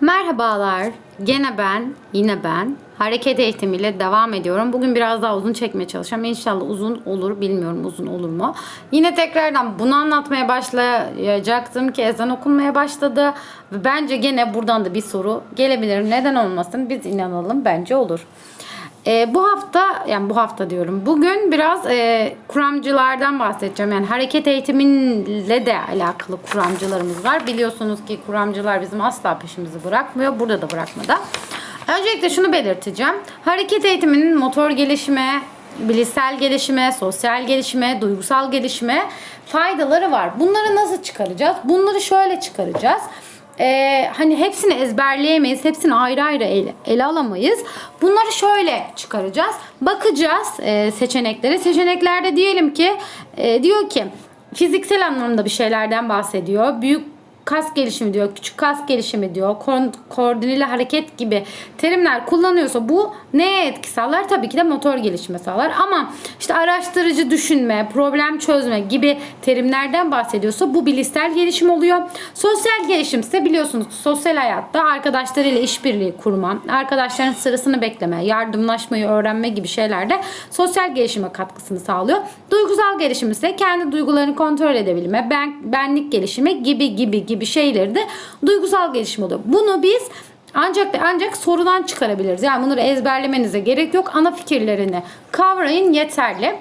Merhabalar. Gene ben, yine ben. Hareket eğitimiyle devam ediyorum. Bugün biraz daha uzun çekmeye çalışacağım. İnşallah uzun olur. Bilmiyorum uzun olur mu. Yine tekrardan bunu anlatmaya başlayacaktım ki ezan okunmaya başladı. Bence gene buradan da bir soru gelebilir. Neden olmasın? Biz inanalım. Bence olur. Ee, bu hafta yani bu hafta diyorum. Bugün biraz e, kuramcılardan bahsedeceğim. Yani hareket eğitimiyle de alakalı kuramcılarımız var. Biliyorsunuz ki kuramcılar bizim asla peşimizi bırakmıyor. Burada da bırakmadı. Öncelikle şunu belirteceğim. Hareket eğitiminin motor gelişime, bilişsel gelişime, sosyal gelişime, duygusal gelişime faydaları var. Bunları nasıl çıkaracağız? Bunları şöyle çıkaracağız. Ee, hani hepsini ezberleyemeyiz. Hepsini ayrı ayrı ele, ele alamayız. Bunları şöyle çıkaracağız. Bakacağız e, seçeneklere. Seçeneklerde diyelim ki e, diyor ki fiziksel anlamda bir şeylerden bahsediyor. Büyük kas gelişimi diyor, küçük kas gelişimi diyor, ko- koordineli hareket gibi terimler kullanıyorsa bu neye etki sağlar? Tabii ki de motor gelişimi sağlar. Ama işte araştırıcı düşünme, problem çözme gibi terimlerden bahsediyorsa bu bilişsel gelişim oluyor. Sosyal gelişim ise biliyorsunuz sosyal hayatta arkadaşlarıyla işbirliği kurma, arkadaşların sırasını bekleme, yardımlaşmayı öğrenme gibi şeylerde sosyal gelişime katkısını sağlıyor. Duygusal gelişim ise kendi duygularını kontrol edebilme, ben, benlik gelişimi gibi gibi gibi şeyleri de duygusal gelişim oluyor. Bunu biz ancak ve ancak sorudan çıkarabiliriz. Yani bunları ezberlemenize gerek yok. Ana fikirlerini kavrayın yeterli.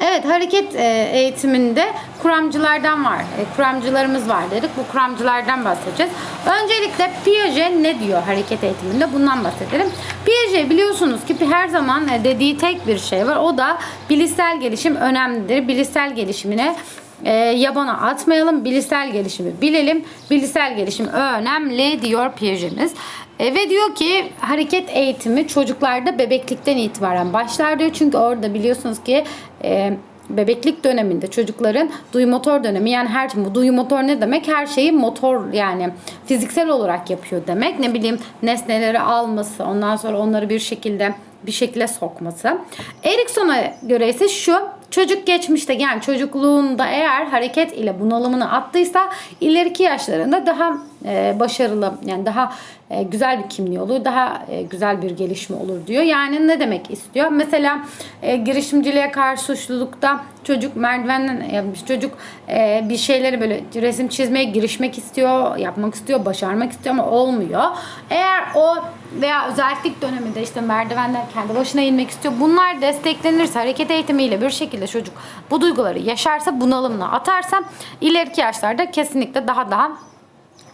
Evet hareket e, eğitiminde kuramcılardan var. E, kuramcılarımız var dedik. Bu kuramcılardan bahsedeceğiz. Öncelikle Piaget ne diyor hareket eğitiminde? Bundan bahsedelim. Piaget biliyorsunuz ki her zaman e, dediği tek bir şey var. O da bilişsel gelişim önemlidir. Bilişsel gelişimine e, yabana atmayalım. Bilişsel gelişimi bilelim. Bilişsel gelişim önemli diyor Piaget'imiz. E, ve diyor ki hareket eğitimi çocuklarda bebeklikten itibaren başlar diyor. Çünkü orada biliyorsunuz ki e, bebeklik döneminde çocukların duyu motor dönemi yani her bu duyu motor ne demek? Her şeyi motor yani fiziksel olarak yapıyor demek. Ne bileyim nesneleri alması, ondan sonra onları bir şekilde bir şekilde sokması. Erikson'a göre ise şu Çocuk geçmişte yani çocukluğunda eğer hareket ile bunalımını attıysa ileriki yaşlarında daha başarılı yani daha e, güzel bir kimliği olur, daha e, güzel bir gelişme olur diyor. Yani ne demek istiyor? Mesela e, girişimciliğe karşı suçlulukta çocuk merdivenden yapmış çocuk e, bir şeyleri böyle resim çizmeye girişmek istiyor, yapmak istiyor, başarmak istiyor ama olmuyor. Eğer o veya özellik döneminde işte merdivenden kendi başına inmek istiyor. Bunlar desteklenirse hareket eğitimiyle bir şekilde çocuk bu duyguları yaşarsa bunalımla atarsa ileriki yaşlarda kesinlikle daha daha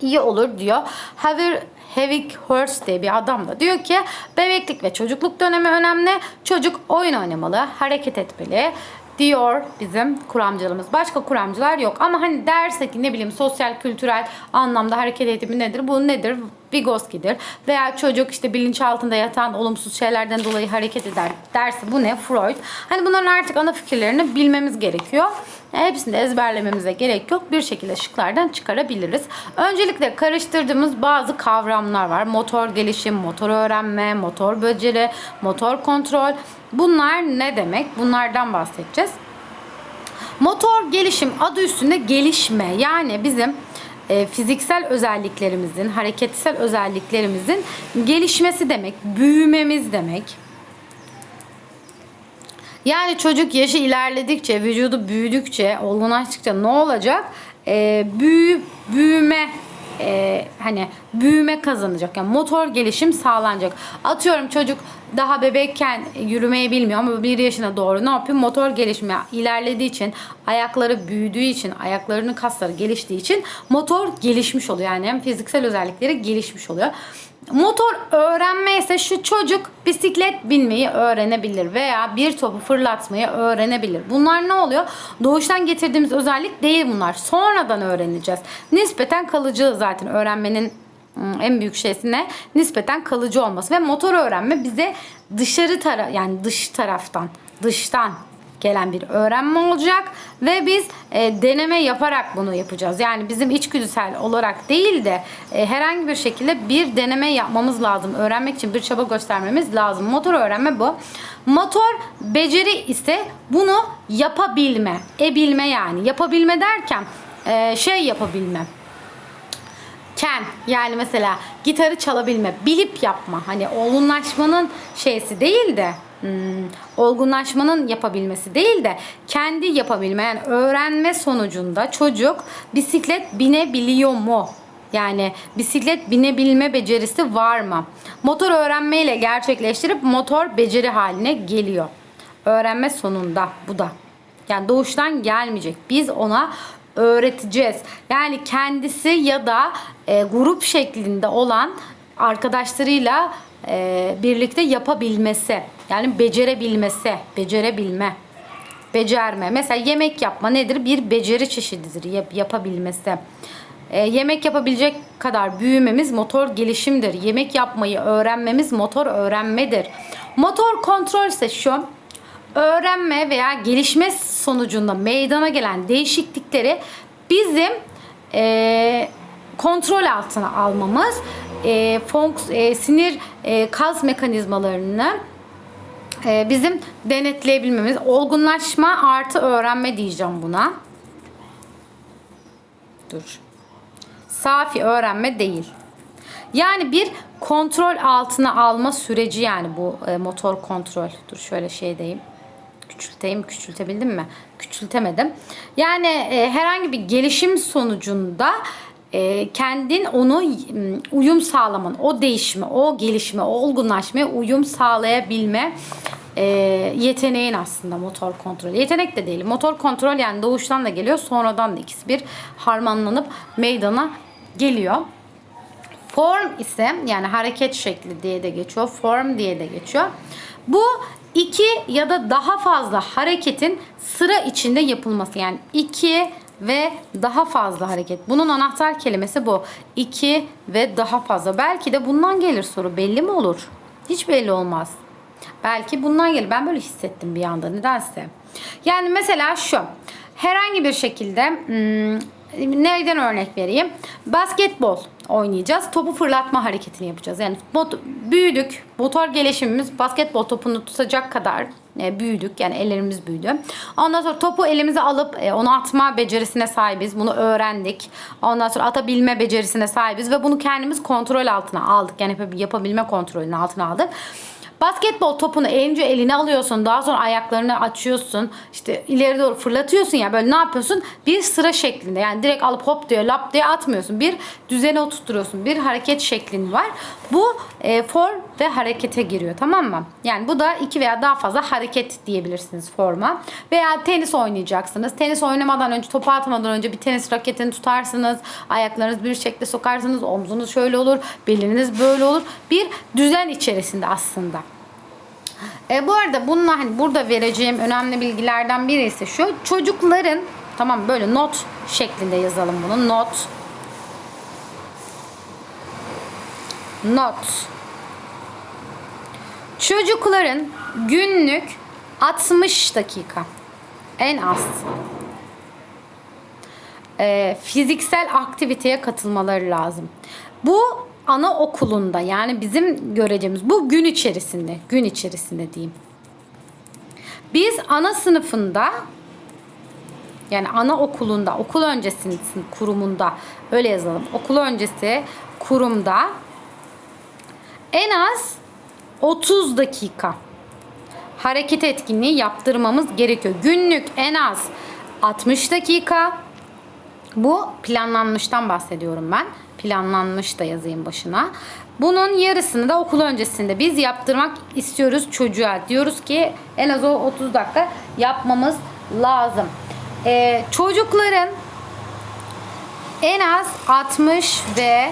iyi olur diyor. Haver Havik Hurst diye bir adam da diyor ki bebeklik ve çocukluk dönemi önemli. Çocuk oyun oynamalı, hareket etmeli diyor bizim kuramcılarımız. Başka kuramcılar yok. Ama hani dersek ne bileyim sosyal kültürel anlamda hareket eğitimi nedir? Bu nedir? Vygotsky'dir. Veya çocuk işte bilinçaltında yatan olumsuz şeylerden dolayı hareket eder derse bu ne? Freud. Hani bunların artık ana fikirlerini bilmemiz gerekiyor. Hepsini de ezberlememize gerek yok. Bir şekilde şıklardan çıkarabiliriz. Öncelikle karıştırdığımız bazı kavramlar var. Motor gelişim, motor öğrenme, motor beceri, motor kontrol. Bunlar ne demek? Bunlardan bahsedeceğiz. Motor gelişim adı üstünde gelişme. Yani bizim e, fiziksel özelliklerimizin, hareketsel özelliklerimizin gelişmesi demek, büyümemiz demek. Yani çocuk yaşı ilerledikçe, vücudu büyüdükçe, olgunlaştıkça ne olacak? E, büyü, büyüme e, hani büyüme kazanacak. Yani motor gelişim sağlanacak. Atıyorum çocuk daha bebekken yürümeyi bilmiyor ama bir yaşına doğru ne yapıyor? Motor gelişimi ilerlediği için, ayakları büyüdüğü için, ayaklarının kasları geliştiği için motor gelişmiş oluyor. Yani hem fiziksel özellikleri gelişmiş oluyor. Motor öğrenme ise şu çocuk bisiklet binmeyi öğrenebilir veya bir topu fırlatmayı öğrenebilir. Bunlar ne oluyor? Doğuştan getirdiğimiz özellik değil bunlar. Sonradan öğreneceğiz. Nispeten kalıcı zaten öğrenmenin ım, en büyük şeysi ne? Nispeten kalıcı olması ve motor öğrenme bize dışarı tara yani dış taraftan, dıştan gelen bir öğrenme olacak ve biz e, deneme yaparak bunu yapacağız. Yani bizim içgüdüsel olarak değil de e, herhangi bir şekilde bir deneme yapmamız lazım. Öğrenmek için bir çaba göstermemiz lazım. Motor öğrenme bu. Motor beceri ise bunu yapabilme, ebilme yani. Yapabilme derken e, şey yapabilme Ken yani mesela gitarı çalabilme, bilip yapma. Hani olgunlaşmanın şeysi değil de hmm, olgunlaşmanın yapabilmesi değil de kendi yapabilme yani öğrenme sonucunda çocuk bisiklet binebiliyor mu? Yani bisiklet binebilme becerisi var mı? Motor öğrenmeyle gerçekleştirip motor beceri haline geliyor. Öğrenme sonunda bu da. Yani doğuştan gelmeyecek. Biz ona öğreteceğiz. Yani kendisi ya da e, grup şeklinde olan arkadaşlarıyla e, birlikte yapabilmesi. Yani becerebilmesi, becerebilme. Becerme. Mesela yemek yapma nedir? Bir beceri çeşididir yap, yapabilmesi. E, yemek yapabilecek kadar büyümemiz motor gelişimdir. Yemek yapmayı öğrenmemiz motor öğrenmedir. Motor kontrol ise şu öğrenme veya gelişme sonucunda meydana gelen değişiklikleri bizim e, kontrol altına almamız, e, fonks, e, sinir e, kas mekanizmalarını e, bizim denetleyebilmemiz, olgunlaşma artı öğrenme diyeceğim buna. Dur. Safi öğrenme değil. Yani bir kontrol altına alma süreci yani bu e, motor kontrol. Dur şöyle şey diyeyim. Küçülteyim, küçültebildim mi? Küçültemedim. Yani e, herhangi bir gelişim sonucunda e, kendin onu uyum sağlaman, o değişme, o gelişme, o olgunlaşmaya uyum sağlayabilme e, yeteneğin aslında motor kontrol. Yetenek de değil. Motor kontrol yani doğuştan da geliyor, sonradan da ikisi bir harmanlanıp meydana geliyor. Form ise yani hareket şekli diye de geçiyor. Form diye de geçiyor. Bu iki ya da daha fazla hareketin sıra içinde yapılması. Yani iki ve daha fazla hareket. Bunun anahtar kelimesi bu. İki ve daha fazla. Belki de bundan gelir soru. Belli mi olur? Hiç belli olmaz. Belki bundan gelir. Ben böyle hissettim bir anda nedense. Yani mesela şu. Herhangi bir şekilde hmm, neyden örnek vereyim? Basketbol oynayacağız. Topu fırlatma hareketini yapacağız. Yani mot- büyüdük. Motor gelişimimiz basketbol topunu tutacak kadar e, büyüdük. Yani ellerimiz büyüdü. Ondan sonra topu elimize alıp e, onu atma becerisine sahibiz. Bunu öğrendik. Ondan sonra atabilme becerisine sahibiz ve bunu kendimiz kontrol altına aldık. Yani yap- yapabilme kontrolünün altına aldık. Basketbol topunu önce eline alıyorsun. Daha sonra ayaklarını açıyorsun. işte ileri doğru fırlatıyorsun ya böyle ne yapıyorsun? Bir sıra şeklinde. Yani direkt alıp hop diye lap diye atmıyorsun. Bir düzene oturtuyorsun. Bir hareket şeklin var. Bu e, form ve harekete giriyor tamam mı? Yani bu da iki veya daha fazla hareket diyebilirsiniz forma. Veya tenis oynayacaksınız. Tenis oynamadan önce topu atmadan önce bir tenis raketini tutarsınız. Ayaklarınızı bir şekilde sokarsınız. Omzunuz şöyle olur. Beliniz böyle olur. Bir düzen içerisinde aslında. E, bu arada bununla hani burada vereceğim önemli bilgilerden birisi şu. Çocukların tamam böyle not şeklinde yazalım bunu. Not. Not. Çocukların günlük 60 dakika en az e, fiziksel aktiviteye katılmaları lazım. Bu anaokulunda yani bizim göreceğimiz bu gün içerisinde, gün içerisinde diyeyim. Biz ana sınıfında yani anaokulunda, okul öncesi kurumunda öyle yazalım. Okul öncesi kurumda en az 30 dakika hareket etkinliği yaptırmamız gerekiyor. Günlük en az 60 dakika. Bu planlanmıştan bahsediyorum ben. Planlanmış da yazayım başına. Bunun yarısını da okul öncesinde biz yaptırmak istiyoruz çocuğa. Diyoruz ki en az o 30 dakika yapmamız lazım. Ee, çocukların en az 60 ve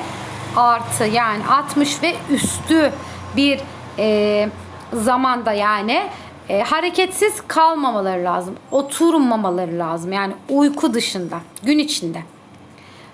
artı yani 60 ve üstü bir e, zamanda yani e, hareketsiz kalmamaları lazım. Oturmamaları lazım. Yani uyku dışında, gün içinde.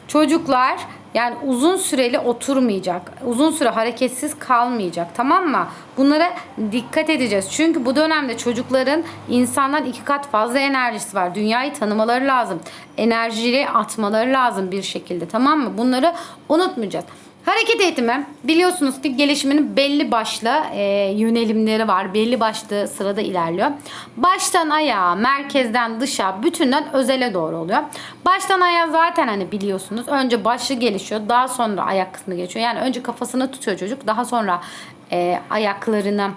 Çocuklar yani uzun süreli oturmayacak. Uzun süre hareketsiz kalmayacak. Tamam mı? Bunlara dikkat edeceğiz. Çünkü bu dönemde çocukların insandan iki kat fazla enerjisi var. Dünyayı tanımaları lazım. Enerjiyi atmaları lazım bir şekilde. Tamam mı? Bunları unutmayacağız. Hareket eğitimi biliyorsunuz ki gelişiminin belli başlı e, yönelimleri var. Belli başlı sırada ilerliyor. Baştan ayağa, merkezden dışa, bütünden özele doğru oluyor. Baştan ayağa zaten hani biliyorsunuz. Önce başı gelişiyor. Daha sonra ayak kısmı geçiyor. Yani önce kafasını tutuyor çocuk. Daha sonra e, ayaklarını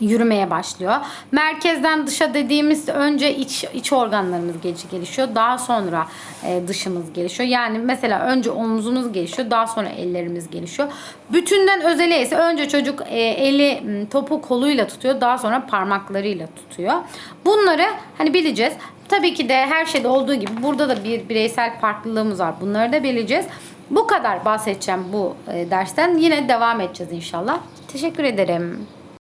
yürümeye başlıyor. Merkezden dışa dediğimiz önce iç iç organlarımız gel- gelişiyor. Daha sonra e, dışımız gelişiyor. Yani mesela önce omzumuz gelişiyor. Daha sonra ellerimiz gelişiyor. Bütünden özele ise önce çocuk e, eli topu koluyla tutuyor. Daha sonra parmaklarıyla tutuyor. Bunları hani bileceğiz. Tabii ki de her şeyde olduğu gibi burada da bir bireysel farklılığımız var. Bunları da bileceğiz. Bu kadar bahsedeceğim bu e, dersten. Yine devam edeceğiz inşallah. Teşekkür ederim.